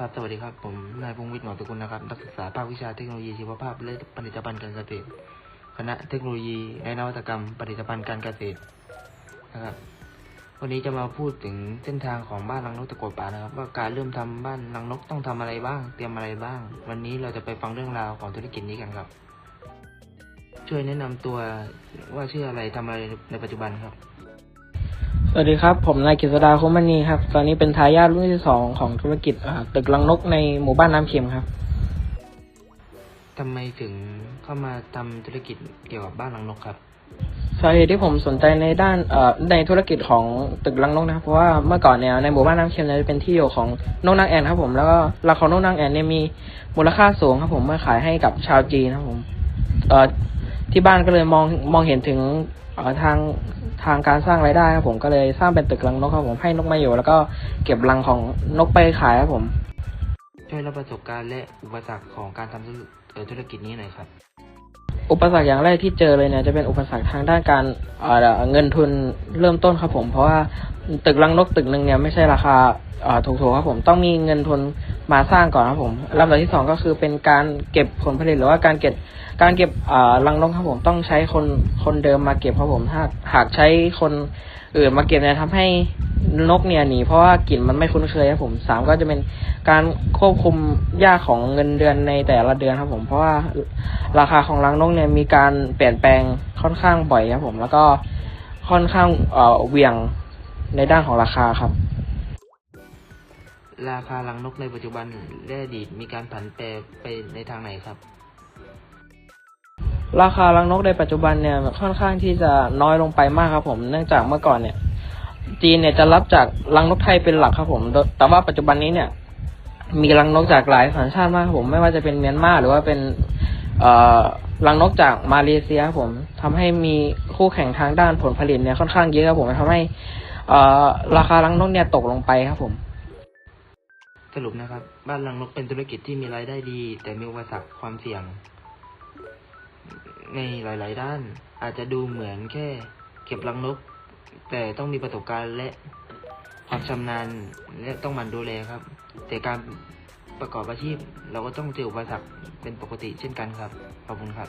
ครับ สวัสดีครับ ผม นายพงศ์วิทย์หมอตะกุลนะครับ นักศึกษาภาควิชาเทคโนโลยีชีวภาพและผลิตภัณฑ์การเกษตร คณะเทคโนโลยีและนวัตกรรมผลิตภัณฑ์การเกษตรนะครับ วันนี้จะมาพูดถึงเส้นทางของบ้านรังนกตะกวดป่านะครับ ว่าการเริ่มทำบ้านรังนกต้องทำอะไรบ้าง เตรียมอะไรบ้าง วันนี้เราจะไปฟังเรื่องราวของธุรกิจนี้กันครับ ช่วยแนะนำตัวว่าชื่ออะไรทำอะไรในปัจจุบันครับ สวัสดีครับ ผมนายกฤษดาคมมณีครับ ตอนนี้เป็นทายาทรุ่นที่สองของธุรกิจอ่าตึกลังนกในหมู่บ้านน้ำเค็มครับทำไมถึงเข้ามาทำธุรกิจเกี่ยวกับบ้านรังนกครับสาเหตุที่ผมสนใจในด้านเอ่อในธุรกิจของตึกลังนกนะครับเพราะว่าเมื่อก่อนเนี่ยในหมู่บ้านน้ำเค็มเนี่ยเป็นที่อยู่ของนกนางแอ่นครับผมแล้วก็ราคานกนางแอ่นเนี่ยมีมูลค่าสูงครับผมเมื่อขายให้กับชาวจีนครับผมเอ่อที่บ้านก็เลยมองมองเห็นถึงเอ่อ ทางทางการสร้างรายได้ครับผมก็เลยสร้างเป็นตึกลังนกครับผมให้นกมาอยู่ แล้วก็เก็บรังของนกไปขายครับผม ช่วยเล่าประสบการณ์และอุปสรรคของการทำธุรเอ่อธุรกิจนี้หน่อยครับ อุปสรรคอย่างแรกที่เจอเลยเนี่ยจะเป็นอุปสรรคทางด้านการเอ่อเงินทุนเริ่มต้นครับผม เพราะว่าตึกรังนกตึกหนึ่งเนี่ยไม่ใช่ราคาเอ่อถูกๆครับผมต้องมีเงินทุน มาสร้างก่อนครับผมลำดับที่สองก็คือเป็นการเก็บผลผลิตหรือว่าการเก็บการเก็บรังนกครับผมต้องใช้คนคนเดิมมาเก็บครับผมถ้าหากใช้คนอื่นมาเก็บเนี่ยทำให้นกเนี่ยหนีเพราะว่ากลิ่นมันไม่คุ้นเคยครับผมสามก็จะเป็นการควบคุมยากของเงินเดือนในแต่ละเดือนครับผม เพราะว่าราคาของรังนกเนี่ยมีการเปลี่ยนแปลงค่อนข้างบ่อยครับผม แล้วก็ค่อนข้างเอ่อเหวี่ยงในด้านของราคาครับ ราคารังนกในปัจจุบันและอดีตมีการผันแปรไปในทางไหนครับ ราคารังนกในปัจจุบันเนี่ยค่อนข้างที่จะน้อยลงไปมากครับผมเนื่องจากเมื่อก่อนเนี่ย จีนเนี่ยจะรับจากรังนกไทยเป็นหลักครับผม แต่ว่าปัจจุบันนี้เนี่ยมีรังนกจากหลายสัญชาติมากผมไม่ว่าจะเป็นเมียนมาหรือว่าเป็นรังนกจากมาเลเซียผมทำให้มีคู่แข่งทางด้านผลผลิตเนี่ยค่อนข้างเยอะครับผมทำให้ราคารังนกเนี่ยตกลงไปครับผม สรุปนะครับ บ้านรังนกเป็นธุรกิจที่มีรายได้ดี แต่มีอุปสรรคความเสี่ยง ในหลาย ๆ ด้าน อาจจะดูเหมือนแค่ เก็บรังนก แต่ต้องมีประสบการณ์และความชำนาญและต้องมันดูแลครับ แต่การประกอบอาชีพเราก็ต้องเจออุปสรรคเป็นปกติเช่นกันครับ ขอบคุณครับ